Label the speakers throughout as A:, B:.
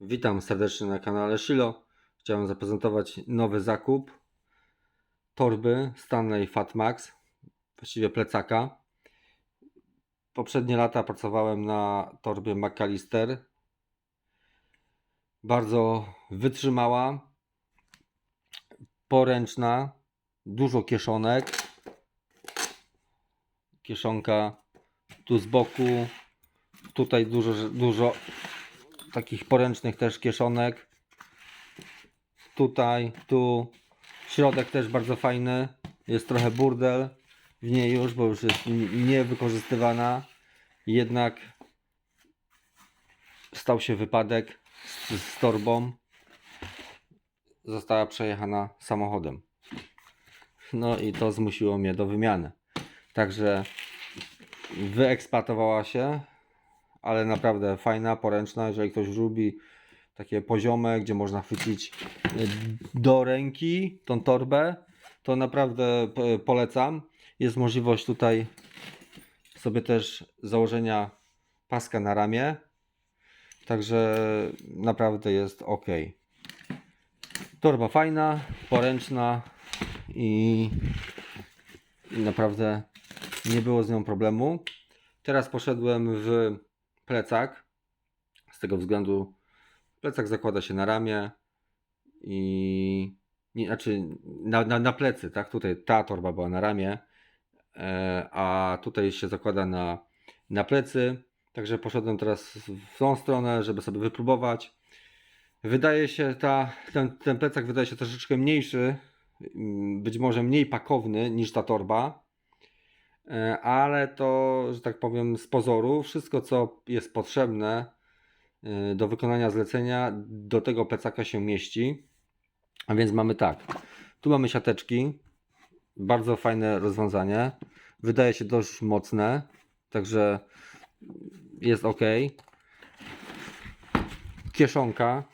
A: Witam serdecznie na kanale Shilo. Chciałem zaprezentować nowy zakup torby Stanley Fat Max, właściwie plecaka. Poprzednie lata pracowałem na torbie McAllister. Bardzo wytrzymała, poręczna, dużo kieszonek. Kieszonka tu z boku, tutaj dużo, dużo takich poręcznych też kieszonek. Tutaj, tu. Środek też bardzo fajny. Jest trochę burdel w niej już, bo już jest niewykorzystywana. Jednak stał się wypadek z, z torbą. Została przejechana samochodem. No i to zmusiło mnie do wymiany. Także wyeksploatowała się, ale naprawdę fajna, poręczna. Jeżeli ktoś lubi takie poziome, gdzie można chwycić y, do ręki tą torbę, to naprawdę polecam. Jest możliwość tutaj sobie też założenia paska na ramię. Także naprawdę jest ok. Torba fajna, poręczna i, i naprawdę nie było z nią problemu. Teraz poszedłem w plecak. Z tego względu plecak zakłada się na ramię i nie, znaczy na, na, na plecy, tak? Tutaj ta torba była na ramię, e, a tutaj się zakłada na, na plecy. Także poszedłem teraz w tą stronę, żeby sobie wypróbować. Wydaje się ta, ten, ten plecak wydaje się troszeczkę mniejszy, być może mniej pakowny niż ta torba. E, ale to, że tak powiem, z pozoru wszystko, co jest potrzebne e, do wykonania zlecenia, do tego plecaka się mieści. A więc mamy tak, tu mamy siateczki, bardzo fajne rozwiązanie, wydaje się dość mocne, także jest ok. Kieszonka,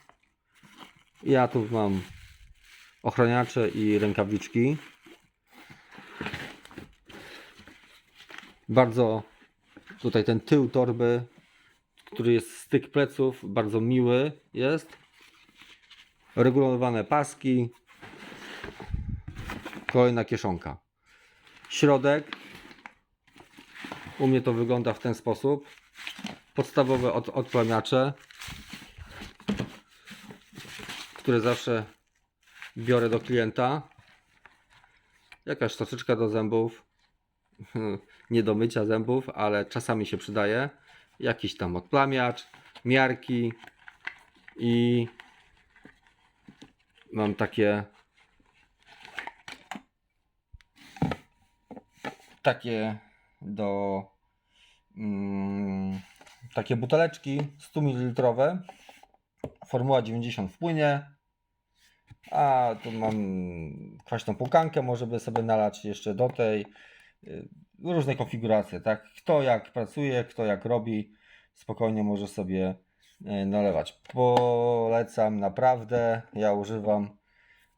A: ja tu mam ochraniacze i rękawiczki. Bardzo tutaj ten tył torby, który jest styk pleców, bardzo miły jest. Regulowane paski. Kolejna kieszonka. Środek. U mnie to wygląda w ten sposób. Podstawowe od, odplamiacze, które zawsze biorę do klienta. Jakaś szczoteczka do zębów nie do mycia zębów, ale czasami się przydaje. Jakiś tam odplamiacz, miarki i mam takie takie do mm, takie buteleczki 100 ml formuła 90 w płynie. A tu mam kwaśną pukankę, może by sobie nalać jeszcze do tej różne konfiguracje, tak? Kto jak pracuje, kto jak robi, spokojnie może sobie y, nalewać. Polecam naprawdę, ja używam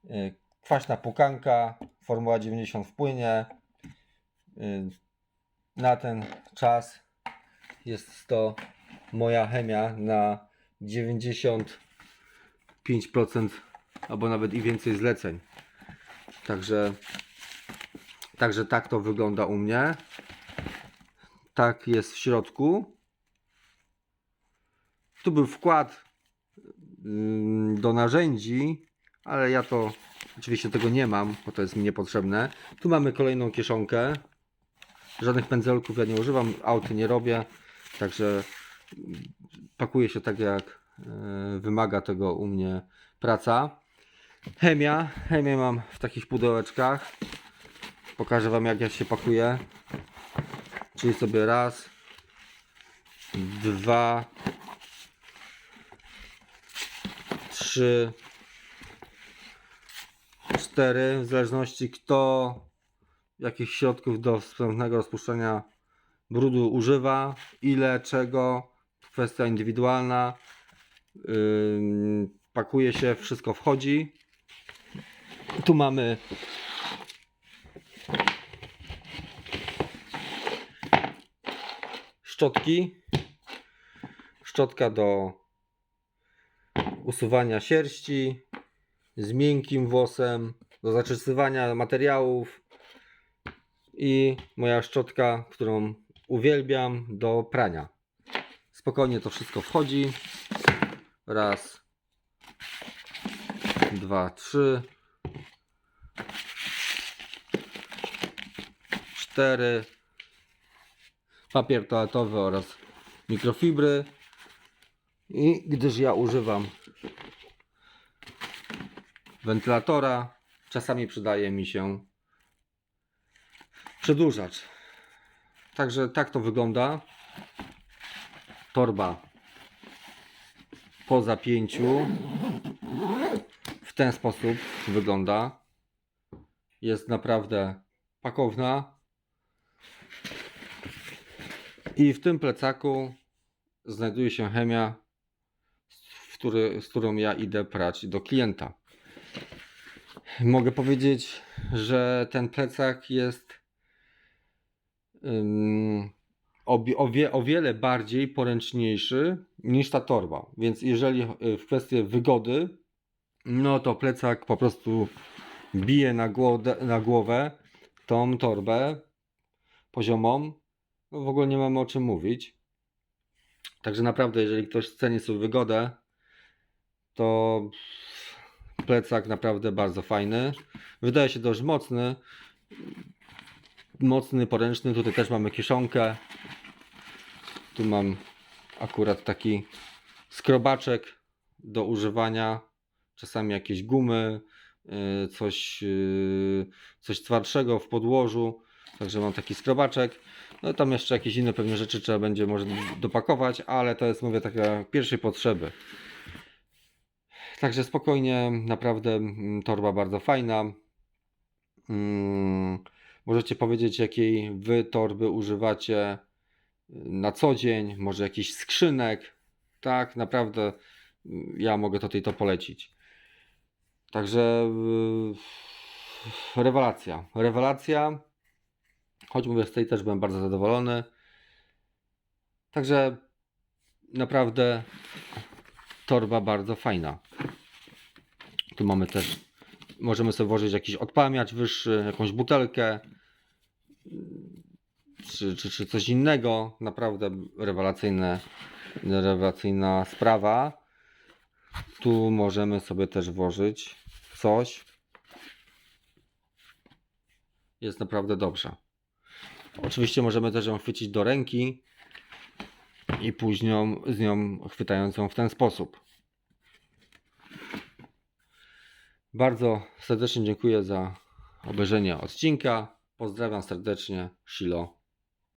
A: y, kwaśna pukanka, formuła 90 w płynie. Y, Na ten czas jest to moja chemia na 95% albo nawet i więcej zleceń. Także Także tak to wygląda u mnie. Tak jest w środku. Tu był wkład mm, do narzędzi, ale ja to oczywiście tego nie mam, bo to jest mi niepotrzebne. Tu mamy kolejną kieszonkę. Żadnych pędzelków ja nie używam, auty nie robię, także pakuje się tak jak e, wymaga tego u mnie praca. Chemia, chemię mam w takich pudełeczkach. Pokażę Wam jak ja się pakuje. Czyli sobie raz, dwa, trzy, cztery, w zależności kto jakich środków do sprawnego rozpuszczenia brudu używa, ile, czego, kwestia indywidualna. Ym, pakuje się, wszystko wchodzi. Tu mamy szczotki. Szczotka do usuwania sierści, z miękkim włosem, do zaczesywania materiałów i moja szczotka, którą uwielbiam do prania. Spokojnie to wszystko wchodzi. Raz, dwa, trzy, cztery. Papier toaletowy oraz mikrofibry. I gdyż ja używam wentylatora, czasami przydaje mi się przedłużacz. Także tak to wygląda. Torba po zapięciu w ten sposób wygląda. Jest naprawdę pakowna. I w tym plecaku znajduje się chemia, w który, z którą ja idę prać do klienta. Mogę powiedzieć, że ten plecak jest ym, o, o, wie, o wiele bardziej poręczniejszy niż ta torba. Więc jeżeli y, w kwestię wygody, no to plecak po prostu bije na, na głowę tą torbę poziomą. No w ogóle nie mamy o czym mówić. Także naprawdę, jeżeli ktoś ceni sobie wygodę, to plecak naprawdę bardzo fajny. Wydaje się dość mocny. Mocny, poręczny. Tutaj też mamy kieszonkę. Tu mam akurat taki skrobaczek do używania. Czasami jakieś gumy, yy, coś, yy, coś twardszego w podłożu. Także mam taki skrobaczek. No tam jeszcze jakieś inne pewnie rzeczy trzeba będzie może dopakować, ale to jest mówię taka pierwszej potrzeby. Także spokojnie, naprawdę mm, torba bardzo fajna. Mm, Możecie powiedzieć, jakiej wy torby używacie y, na co dzień, może jakiś skrzynek. Tak, naprawdę y, ja mogę tutaj to polecić. Także rewelacja. Rewelacja. Choć mówię, z tej też byłem bardzo zadowolony. Także naprawdę torba bardzo fajna. Tu mamy też, możemy sobie włożyć jakiś odpalmiacz wyższy, jakąś butelkę, czy, czy, czy coś innego. Naprawdę rewelacyjne, rewelacyjna sprawa. Tu możemy sobie też włożyć coś. Jest naprawdę dobrze. Oczywiście możemy też ją chwycić do ręki i później z nią chwytając ją w ten sposób. Bardzo serdecznie dziękuję za obejrzenie odcinka. Pozdrawiam serdecznie, Shilo.